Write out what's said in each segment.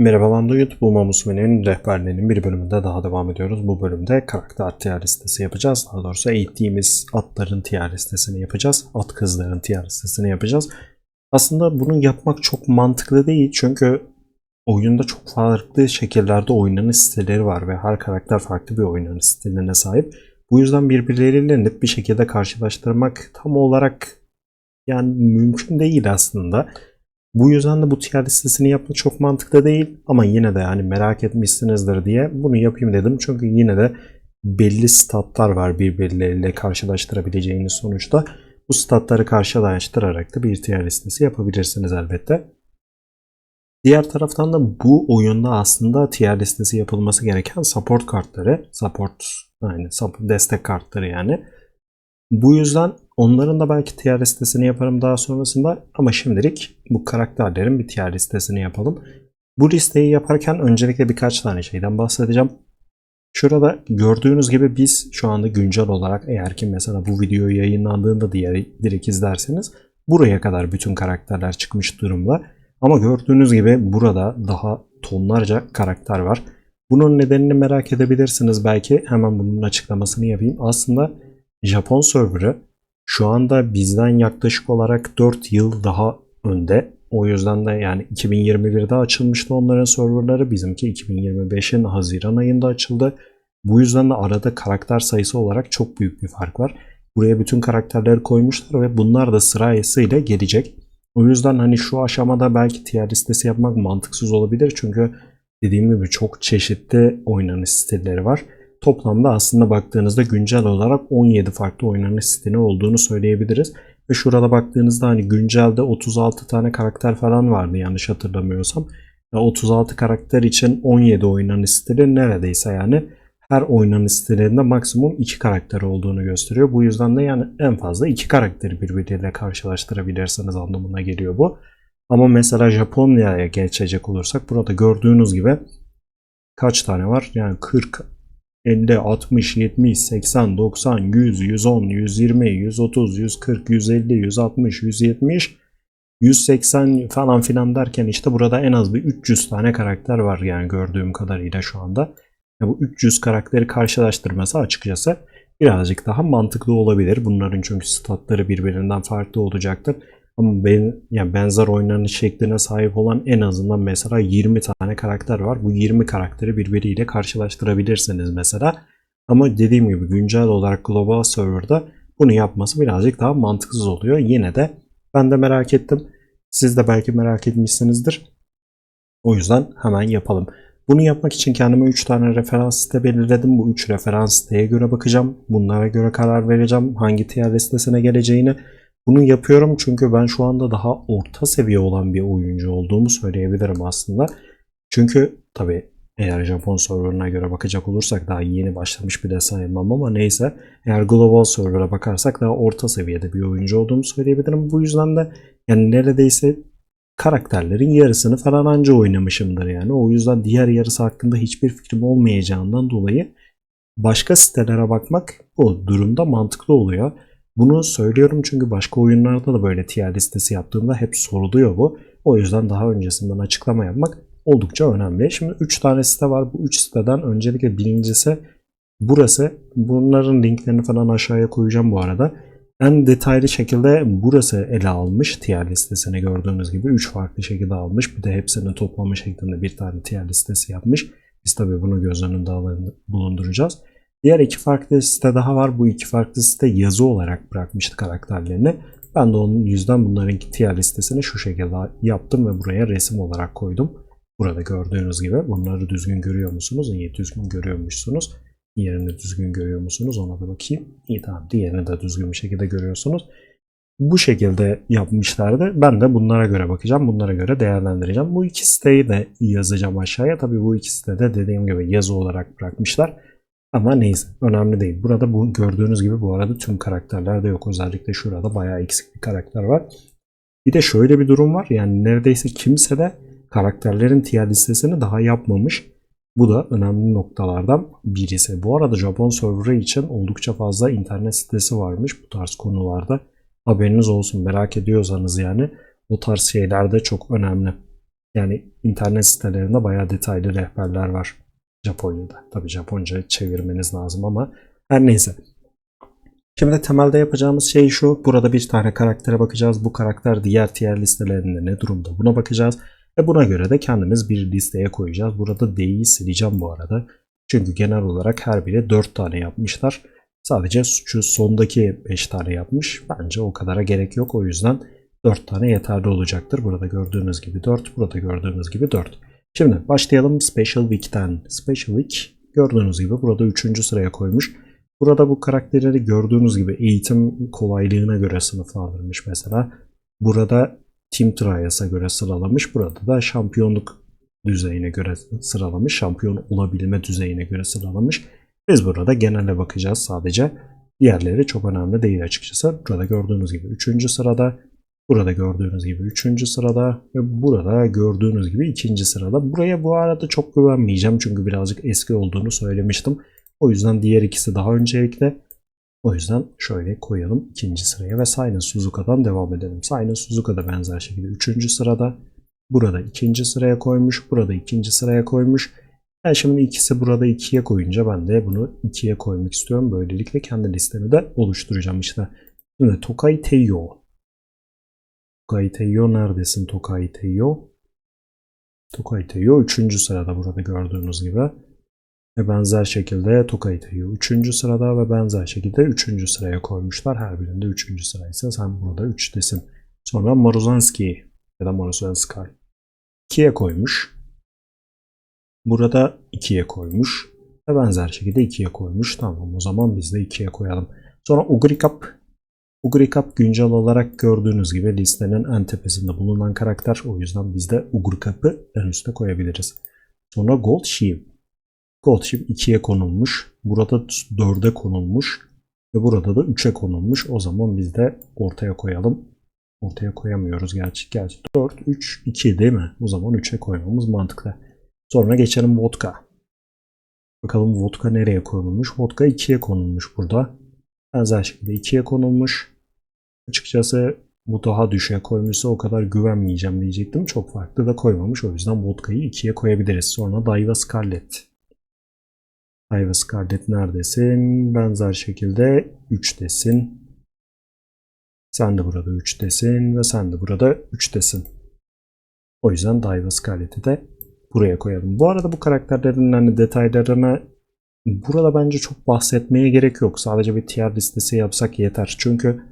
Merhaba Lando YouTube Bulma Musume'nin rehberliğinin bir bölümünde daha devam ediyoruz. Bu bölümde karakter tier listesi yapacağız. Daha doğrusu eğittiğimiz atların tier listesini yapacağız. At kızların tier listesini yapacağız. Aslında bunu yapmak çok mantıklı değil çünkü oyunda çok farklı şekillerde oynanış stilleri var ve her karakter farklı bir oynanış stiline sahip. Bu yüzden birbirleriyle net bir şekilde karşılaştırmak tam olarak yani mümkün değil aslında. Bu yüzden de bu tier listesini yapmak çok mantıklı değil ama yine de yani merak etmişsinizdir diye bunu yapayım dedim. Çünkü yine de belli statlar var birbirleriyle karşılaştırabileceğiniz sonuçta. Bu statları karşılaştırarak da bir tier listesi yapabilirsiniz elbette. Diğer taraftan da bu oyunda aslında tier listesi yapılması gereken support kartları, support yani support destek kartları yani. Bu yüzden onların da belki tier listesini yaparım daha sonrasında ama şimdilik bu karakterlerin bir tier listesini yapalım. Bu listeyi yaparken öncelikle birkaç tane şeyden bahsedeceğim. Şurada gördüğünüz gibi biz şu anda güncel olarak eğer ki mesela bu video yayınlandığında diğer direkt izlerseniz buraya kadar bütün karakterler çıkmış durumda. Ama gördüğünüz gibi burada daha tonlarca karakter var. Bunun nedenini merak edebilirsiniz belki. Hemen bunun açıklamasını yapayım. Aslında Japon serverı şu anda bizden yaklaşık olarak 4 yıl daha önde. O yüzden de yani 2021'de açılmıştı onların serverları. Bizimki 2025'in Haziran ayında açıldı. Bu yüzden de arada karakter sayısı olarak çok büyük bir fark var. Buraya bütün karakterleri koymuşlar ve bunlar da sırasıyla gelecek. O yüzden hani şu aşamada belki tier listesi yapmak mantıksız olabilir. Çünkü dediğim gibi çok çeşitli oynanış stilleri var. Toplamda aslında baktığınızda güncel olarak 17 farklı oynanış stili olduğunu söyleyebiliriz. Ve şurada baktığınızda hani güncelde 36 tane karakter falan vardı yanlış hatırlamıyorsam. Ya 36 karakter için 17 oynanış stili neredeyse yani her oynanış stilinde maksimum 2 karakter olduğunu gösteriyor. Bu yüzden de yani en fazla 2 karakteri birbiriyle karşılaştırabilirsiniz anlamına geliyor bu. Ama mesela Japonya'ya geçecek olursak burada gördüğünüz gibi kaç tane var? Yani 40, 50, 60, 70, 80, 90, 100, 110, 120, 130, 140, 150, 160, 170, 180 falan filan derken işte burada en az bir 300 tane karakter var yani gördüğüm kadarıyla şu anda. Ya bu 300 karakteri karşılaştırması açıkçası birazcık daha mantıklı olabilir. Bunların çünkü statları birbirinden farklı olacaktır. Ama ben, yani benzer oynanış şekline sahip olan en azından mesela 20 tane karakter var. Bu 20 karakteri birbiriyle karşılaştırabilirsiniz mesela. Ama dediğim gibi güncel olarak global serverda bunu yapması birazcık daha mantıksız oluyor. Yine de ben de merak ettim. Siz de belki merak etmişsinizdir. O yüzden hemen yapalım. Bunu yapmak için kendime 3 tane referans site belirledim. Bu 3 referans siteye göre bakacağım. Bunlara göre karar vereceğim. Hangi tier listesine geleceğini. Bunu yapıyorum çünkü ben şu anda daha orta seviye olan bir oyuncu olduğumu söyleyebilirim aslında. Çünkü tabi eğer Japon serverına göre bakacak olursak daha yeni başlamış bir de sayılmam ama neyse. Eğer global server'a bakarsak daha orta seviyede bir oyuncu olduğumu söyleyebilirim. Bu yüzden de yani neredeyse karakterlerin yarısını falan anca oynamışımdır yani. O yüzden diğer yarısı hakkında hiçbir fikrim olmayacağından dolayı başka sitelere bakmak o durumda mantıklı oluyor. Bunu söylüyorum çünkü başka oyunlarda da böyle tier listesi yaptığımda hep soruluyor bu. O yüzden daha öncesinden açıklama yapmak oldukça önemli. Şimdi 3 tane site var. Bu 3 siteden öncelikle birincisi burası. Bunların linklerini falan aşağıya koyacağım bu arada. En detaylı şekilde burası ele almış tier listesini gördüğünüz gibi 3 farklı şekilde almış. Bir de hepsini toplama şeklinde bir tane tier listesi yapmış. Biz tabii bunu göz önünde bulunduracağız. Diğer iki farklı site daha var. Bu iki farklı site yazı olarak bırakmıştı karakterlerini. Ben de onun yüzden bunların tier listesini şu şekilde yaptım ve buraya resim olarak koydum. Burada gördüğünüz gibi bunları düzgün görüyor musunuz? İyi düzgün görüyormuşsunuz. Diğerini düzgün görüyor musunuz? Ona da bakayım. İyi tamam. Diğerini de düzgün bir şekilde görüyorsunuz. Bu şekilde yapmışlardı. Ben de bunlara göre bakacağım. Bunlara göre değerlendireceğim. Bu iki siteyi de yazacağım aşağıya. Tabii bu iki sitede dediğim gibi yazı olarak bırakmışlar. Ama neyse önemli değil. Burada bu gördüğünüz gibi bu arada tüm karakterler de yok. Özellikle şurada bayağı eksik bir karakter var. Bir de şöyle bir durum var. Yani neredeyse kimse de karakterlerin tier listesini daha yapmamış. Bu da önemli noktalardan birisi. Bu arada Japon serverı için oldukça fazla internet sitesi varmış bu tarz konularda. Haberiniz olsun merak ediyorsanız yani bu tarz şeyler de çok önemli. Yani internet sitelerinde bayağı detaylı rehberler var Japonya'da. Tabii Japonca çevirmeniz lazım ama her neyse. Şimdi temelde yapacağımız şey şu. Burada bir tane karaktere bakacağız. Bu karakter diğer tier listelerinde ne durumda buna bakacağız. Ve buna göre de kendimiz bir listeye koyacağız. Burada D'yi sileceğim bu arada. Çünkü genel olarak her biri 4 tane yapmışlar. Sadece şu sondaki 5 tane yapmış. Bence o kadara gerek yok. O yüzden 4 tane yeterli olacaktır. Burada gördüğünüz gibi 4, burada gördüğünüz gibi 4. Şimdi başlayalım Special Week'ten. Special Week gördüğünüz gibi burada 3. sıraya koymuş. Burada bu karakterleri gördüğünüz gibi eğitim kolaylığına göre sınıflandırmış mesela. Burada Team Trials'a göre sıralamış. Burada da şampiyonluk düzeyine göre sıralamış. Şampiyon olabilme düzeyine göre sıralamış. Biz burada genele bakacağız sadece. Diğerleri çok önemli değil açıkçası. Burada gördüğünüz gibi 3. sırada, burada gördüğünüz gibi 3. sırada ve burada gördüğünüz gibi 2. sırada. Buraya bu arada çok güvenmeyeceğim çünkü birazcık eski olduğunu söylemiştim. O yüzden diğer ikisi daha öncelikle. O yüzden şöyle koyalım ikinci sıraya ve Silent Suzuka'dan devam edelim. Silent Suzuka benzer şekilde 3. sırada. Burada ikinci sıraya koymuş. Burada ikinci sıraya koymuş. Ben şimdi ikisi burada ikiye koyunca ben de bunu ikiye koymak istiyorum. Böylelikle kendi listemi de oluşturacağım işte. Şimdi Tokai Teiyo. Tokai Teiyo neredesin? Tokai Teiyo 3. sırada burada gördüğünüz gibi. Ve benzer şekilde Tokai Teiyo 3. sırada ve benzer şekilde 3. sıraya koymuşlar. Her birinde 3. sıraysa sen burada 3'tesin. Sonra Maruzanski ya da Maruzanski 2'ye koymuş. Burada 2'ye koymuş. Ve benzer şekilde 2'ye koymuş. Tamam o zaman biz de 2'ye koyalım. Sonra Ugrikap. Ugrikap güncel olarak gördüğünüz gibi listenin en tepesinde bulunan karakter. O yüzden biz de Ugrikap'ı en üste koyabiliriz. Sonra Gold Shield. Gold Shield 2'ye konulmuş. Burada 4'e konulmuş. Ve burada da 3'e konulmuş. O zaman biz de ortaya koyalım. Ortaya koyamıyoruz gerçi. Gerçi 4, 3, 2 değil mi? O zaman 3'e koymamız mantıklı. Sonra geçelim vodka. Bakalım vodka nereye konulmuş? Vodka 2'ye konulmuş burada. Benzer şekilde 2'ye konulmuş. Açıkçası bu daha düşüğe koymuşsa o kadar güvenmeyeceğim diyecektim. Çok farklı da koymamış. O yüzden vodkayı 2'ye koyabiliriz. Sonra Daiwa Scarlet. Daiwa Scarlet neredesin? Benzer şekilde 3'tesin. Sen de burada 3'tesin ve sen de burada 3'tesin. O yüzden Daiwa Scarlet'i de buraya koyalım. Bu arada bu karakterlerin hani detaylarına burada bence çok bahsetmeye gerek yok. Sadece bir tier listesi yapsak yeter. Çünkü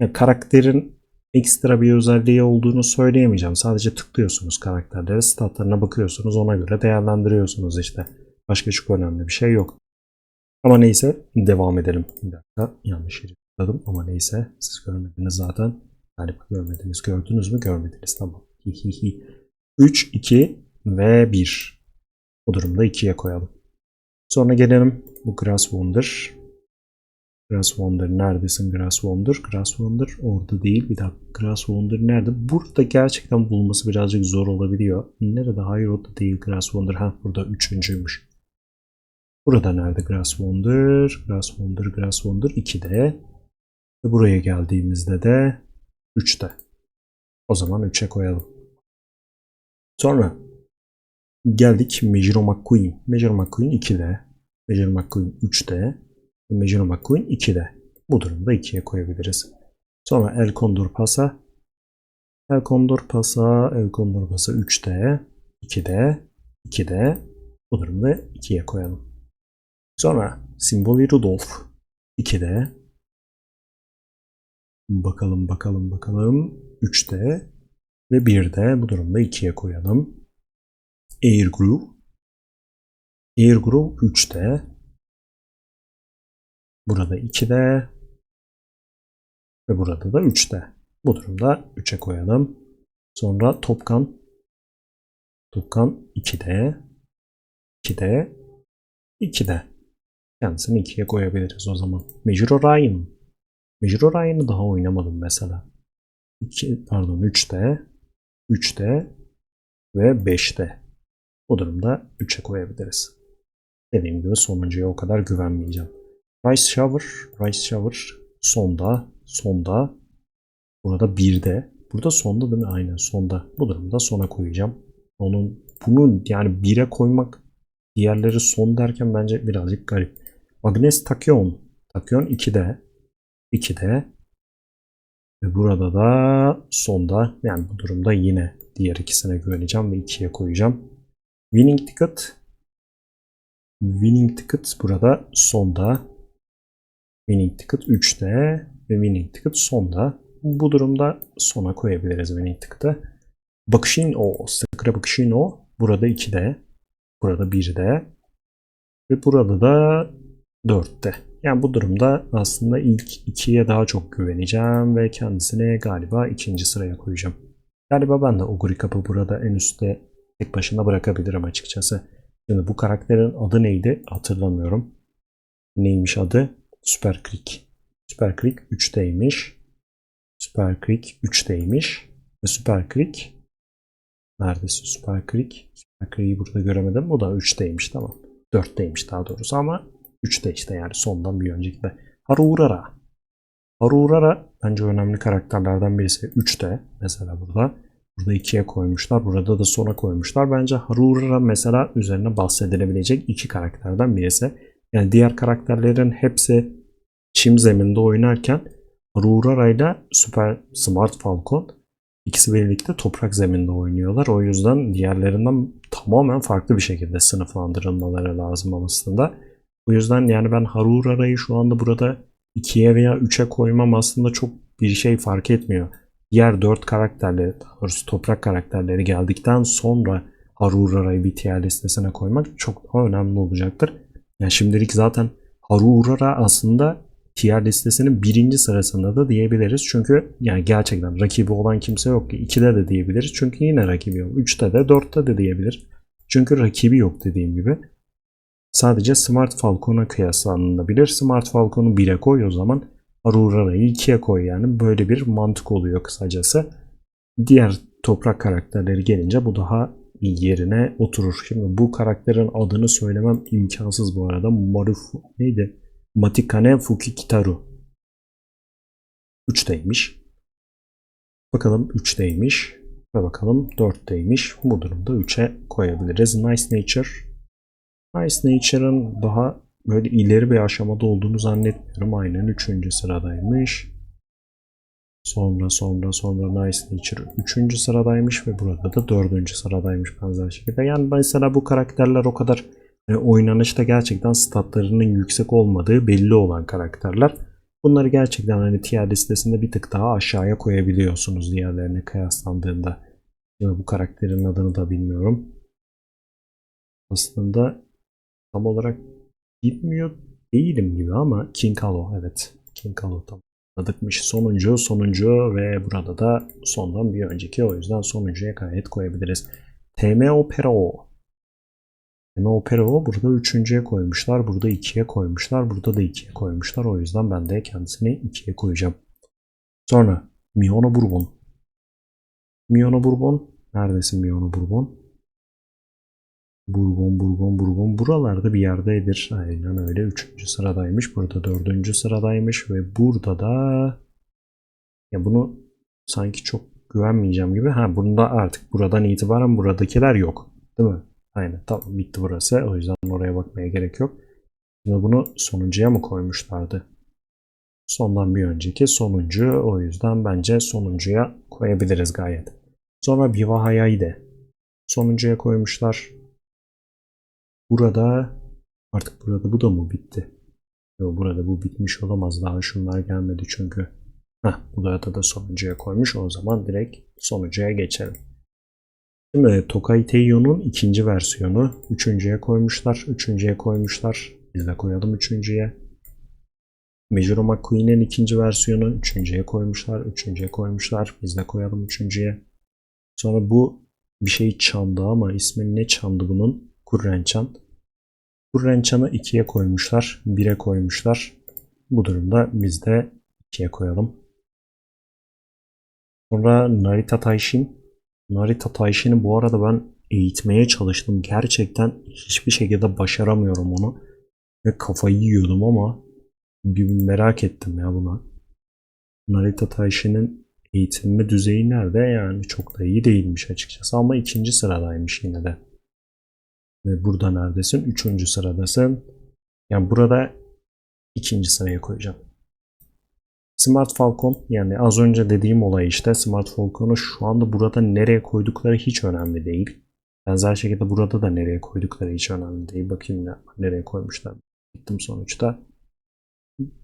yani karakterin ekstra bir özelliği olduğunu söyleyemeyeceğim. Sadece tıklıyorsunuz karakterlere, statlarına bakıyorsunuz, ona göre değerlendiriyorsunuz işte. Başka çok önemli bir şey yok. Ama neyse devam edelim. Bir dakika yanlış yeri tıkladım ama neyse siz görmediniz zaten. Galiba görmediniz. Gördünüz mü? Görmediniz. Tamam. 3, 2 ve 1. Bu durumda 2'ye koyalım. Sonra gelelim bu Grass Wonder. Grass Wonder neredesin Grass Wonder? Grass Wonder orada değil. Bir dakika Grass Wonder nerede? Burada gerçekten bulması birazcık zor olabiliyor. Nerede? Hayır orada değil Grass Wonder. Ha burada üçüncüymüş. Burada nerede Grass Wonder? Grass Wonder, Grass Wonder 2'de. Ve buraya geldiğimizde de 3'te. O zaman 3'e koyalım. Sonra geldik Major McQueen. Major McQueen 2'de. Major McQueen 3'te. Major McQueen 2'de. Bu durumda 2'ye koyabiliriz. Sonra El Condor Pasa. El Condor Pasa, El Condor Pasa 3'te. 2'de. 2'de. Bu durumda 2'ye koyalım. Sonra Simboli Rudolph 2'de. Bakalım bakalım bakalım. 3'te ve 1'de bu durumda 2'ye koyalım. Air Groove. Air Groove 3'te. Burada 2'de. Ve burada da 3'te. Bu durumda 3'e koyalım. Sonra Topkan. Topkan 2'de. 2'de. 2'de. Kendisini 2'ye koyabiliriz o zaman. Major Orion. Major Orion'ı daha oynamadım mesela. 2, pardon 3'te. 3'te ve 5'te. Bu durumda 3'e koyabiliriz. Dediğim gibi sonuncuya o kadar güvenmeyeceğim. Rice Shower, Rice Shower sonda, sonda. Burada 1'de. Burada sonda değil mi? Aynen sonda. Bu durumda sona koyacağım. Onun bunu yani 1'e koymak diğerleri son derken bence birazcık garip. Agnes Takyon. Takyon 2'de. 2'de. Ve burada da sonda yani bu durumda yine diğer ikisine güveneceğim ve 2'ye koyacağım. Winning Ticket Winning Ticket burada sonda. Winning Ticket 3'te ve Winning Ticket sonda. Bu durumda sona koyabiliriz Winning Ticket'ı. Bakışino, Sakura Bakışino burada 2'de. Burada 1'de. Ve burada da 4'te. Yani bu durumda aslında ilk ikiye daha çok güveneceğim ve kendisini galiba ikinci sıraya koyacağım. Galiba ben de Oguri Kapı burada en üstte tek başına bırakabilirim açıkçası. Şimdi bu karakterin adı neydi hatırlamıyorum. Neymiş adı? Super Creek. Super Creek 3'teymiş. Super Creek 3'teymiş. Ve Super Creek Neredesin Super Creek? Super Creek'i burada göremedim. O da 3'teymiş tamam. 4'teymiş daha doğrusu ama 3'te işte yani sondan bir önceki de. Harurara. Harurara bence önemli karakterlerden birisi. 3'te mesela burada. Burada 2'ye koymuşlar. Burada da sona koymuşlar. Bence Harurara mesela üzerine bahsedilebilecek iki karakterden birisi. Yani diğer karakterlerin hepsi çim zeminde oynarken Harurara ile Super Smart Falcon ikisi birlikte toprak zeminde oynuyorlar. O yüzden diğerlerinden tamamen farklı bir şekilde sınıflandırılmaları lazım aslında. O yüzden yani ben Harurara'yı şu anda burada 2'ye veya 3'e koymam aslında çok bir şey fark etmiyor. Diğer 4 karakterleri, daha doğrusu toprak karakterleri geldikten sonra Harurara'yı bir tier listesine koymak çok daha önemli olacaktır. Yani şimdilik zaten Harurara aslında tier listesinin birinci sırasında da diyebiliriz. Çünkü yani gerçekten rakibi olan kimse yok ki. 2'de de diyebiliriz. Çünkü yine rakibi yok. 3'te de 4'te de diyebilir. Çünkü rakibi yok dediğim gibi. Sadece Smart Falcon'a kıyaslanabilir. Smart Falcon'u 1'e koy o zaman. Aurora'yı 2'ye koy yani. Böyle bir mantık oluyor kısacası. Diğer toprak karakterleri gelince bu daha yerine oturur. Şimdi bu karakterin adını söylemem imkansız bu arada. Marufu neydi? Matikane Fukikitaru. 3'teymiş. Bakalım 3'teymiş. Ve bakalım 4'teymiş. Bu durumda 3'e koyabiliriz. Nice Nature. Nice Nature'ın daha böyle ileri bir aşamada olduğunu zannetmiyorum. Aynen 3. sıradaymış. Sonra sonra sonra Nice Nature 3. sıradaymış ve burada da 4. sıradaymış benzer şekilde. Yani mesela bu karakterler o kadar e, oynanışta gerçekten statlarının yüksek olmadığı belli olan karakterler. Bunları gerçekten hani tier listesinde bir tık daha aşağıya koyabiliyorsunuz diğerlerine kıyaslandığında. Şimdi bu karakterin adını da bilmiyorum. Aslında tam olarak bilmiyor değilim gibi ama King Halo evet. King Halo tam Adıkmış sonuncu, sonuncu ve burada da sondan bir önceki o yüzden sonuncuya gayet koyabiliriz. TM Opero Tema Opero burada üçüncüye koymuşlar. Burada ikiye koymuşlar. Burada da ikiye koymuşlar. O yüzden ben de kendisini ikiye koyacağım. Sonra Miono Bourbon. Miono Bourbon. Neredesin Miono Bourbon? Bourbon, Bourbon, Bourbon. Buralarda bir yerdedir. Aynen öyle. Üçüncü sıradaymış. Burada dördüncü sıradaymış. Ve burada da ya bunu sanki çok güvenmeyeceğim gibi. Ha bunda artık buradan itibaren buradakiler yok. Değil mi? Aynen tamam bitti burası. O yüzden oraya bakmaya gerek yok. Şimdi bunu sonuncuya mı koymuşlardı? Sondan bir önceki sonuncu. O yüzden bence sonuncuya koyabiliriz gayet. Sonra Bivahaya'yı de sonuncuya koymuşlar. Burada artık burada bu da mı bitti? Yok burada bu bitmiş olamaz. Daha şunlar gelmedi çünkü. Heh, burada da sonuncuya koymuş. O zaman direkt sonuncuya geçelim. Şimdi Tokai Teiyo'nun ikinci versiyonu. Üçüncüye koymuşlar. Üçüncüye koymuşlar. Biz de koyalım üçüncüye. Majoro McQueen'in ikinci versiyonu. Üçüncüye koymuşlar. Üçüncüye koymuşlar. Biz de koyalım üçüncüye. Sonra bu bir şey çandı ama ismi ne çandı bunun? Kurrençan. Kurrençan'ı ikiye koymuşlar. Bire koymuşlar. Bu durumda biz de ikiye koyalım. Sonra Narita Taishin Narita Taishin'i bu arada ben eğitmeye çalıştım. Gerçekten hiçbir şekilde başaramıyorum onu. Ve kafayı yiyordum ama bir merak ettim ya buna. Narita Taishin'in eğitilme düzeyi nerede? Yani çok da iyi değilmiş açıkçası ama ikinci sıradaymış yine de. Burada neredesin? Üçüncü sıradasın. Yani burada ikinci sıraya koyacağım. Smart Falcon yani az önce dediğim olay işte Smart Falcon'u şu anda burada nereye koydukları hiç önemli değil. Benzer şekilde burada da nereye koydukları hiç önemli değil. Bakayım ne, nereye koymuşlar. Gittim sonuçta.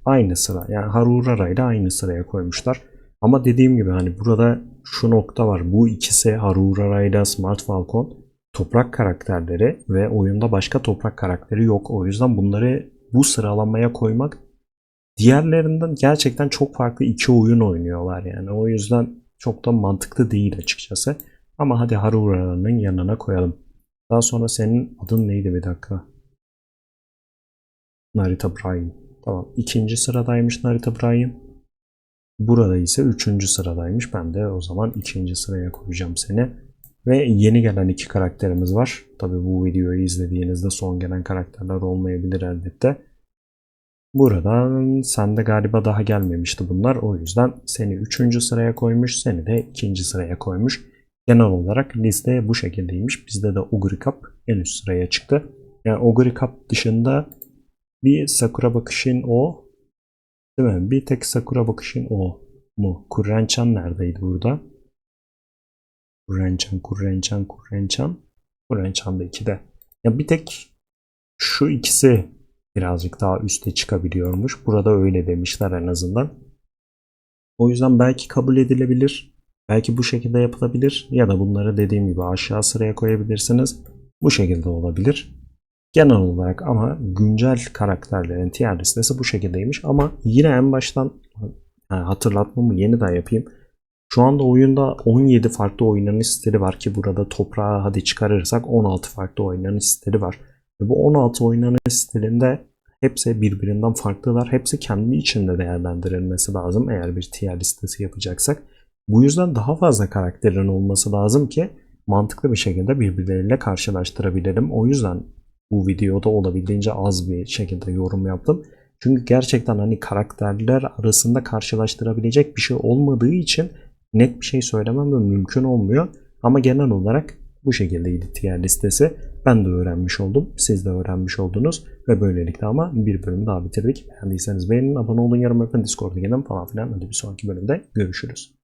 Aynı sıra yani Harurara ile aynı sıraya koymuşlar. Ama dediğim gibi hani burada şu nokta var. Bu ikisi Harurara ile Smart Falcon toprak karakterleri ve oyunda başka toprak karakteri yok. O yüzden bunları bu sıralamaya koymak diğerlerinden gerçekten çok farklı iki oyun oynuyorlar yani. O yüzden çok da mantıklı değil açıkçası. Ama hadi Harura'nın yanına koyalım. Daha sonra senin adın neydi bir dakika? Narita Brahim. Tamam. ikinci sıradaymış Narita Brahim. Burada ise üçüncü sıradaymış. Ben de o zaman ikinci sıraya koyacağım seni. Ve yeni gelen iki karakterimiz var. Tabi bu videoyu izlediğinizde son gelen karakterler olmayabilir elbette. Buradan sende galiba daha gelmemişti bunlar. O yüzden seni üçüncü sıraya koymuş. Seni de ikinci sıraya koymuş. Genel olarak liste bu şekildeymiş. Bizde de Oguri Cup en üst sıraya çıktı. Yani Oguri Cup dışında bir Sakura Bakış'ın o değil mi? Bir tek Sakura Bakış'ın o mu? Kurrenchan neredeydi burada? Kurrenchan, Kurrenchan, Kurrenchan. Kurrenchan da 2'de. Ya bir tek şu ikisi birazcık daha üste çıkabiliyormuş. Burada öyle demişler en azından. O yüzden belki kabul edilebilir. Belki bu şekilde yapılabilir. Ya da bunları dediğim gibi aşağı sıraya koyabilirsiniz. Bu şekilde olabilir. Genel olarak ama güncel karakterlerin tier listesi bu şekildeymiş. Ama yine en baştan yani hatırlatmamı yeniden yapayım. Şu anda oyunda 17 farklı oynanış stili var ki burada toprağı hadi çıkarırsak 16 farklı oynanış stili var. Ve bu 16 oynanış stilinde hepsi birbirinden farklılar. Hepsi kendi içinde değerlendirilmesi lazım eğer bir tier listesi yapacaksak. Bu yüzden daha fazla karakterin olması lazım ki mantıklı bir şekilde birbirleriyle karşılaştırabilelim. O yüzden bu videoda olabildiğince az bir şekilde yorum yaptım. Çünkü gerçekten hani karakterler arasında karşılaştırabilecek bir şey olmadığı için net bir şey söylemem de mümkün olmuyor. Ama genel olarak bu şekildeydi tier listesi. Ben de öğrenmiş oldum. Siz de öğrenmiş oldunuz. Ve böylelikle ama bir bölüm daha bitirdik. Beğendiyseniz beğenin, abone olun, yorum yapın, Discord'a gelin falan filan. Hadi bir sonraki bölümde görüşürüz.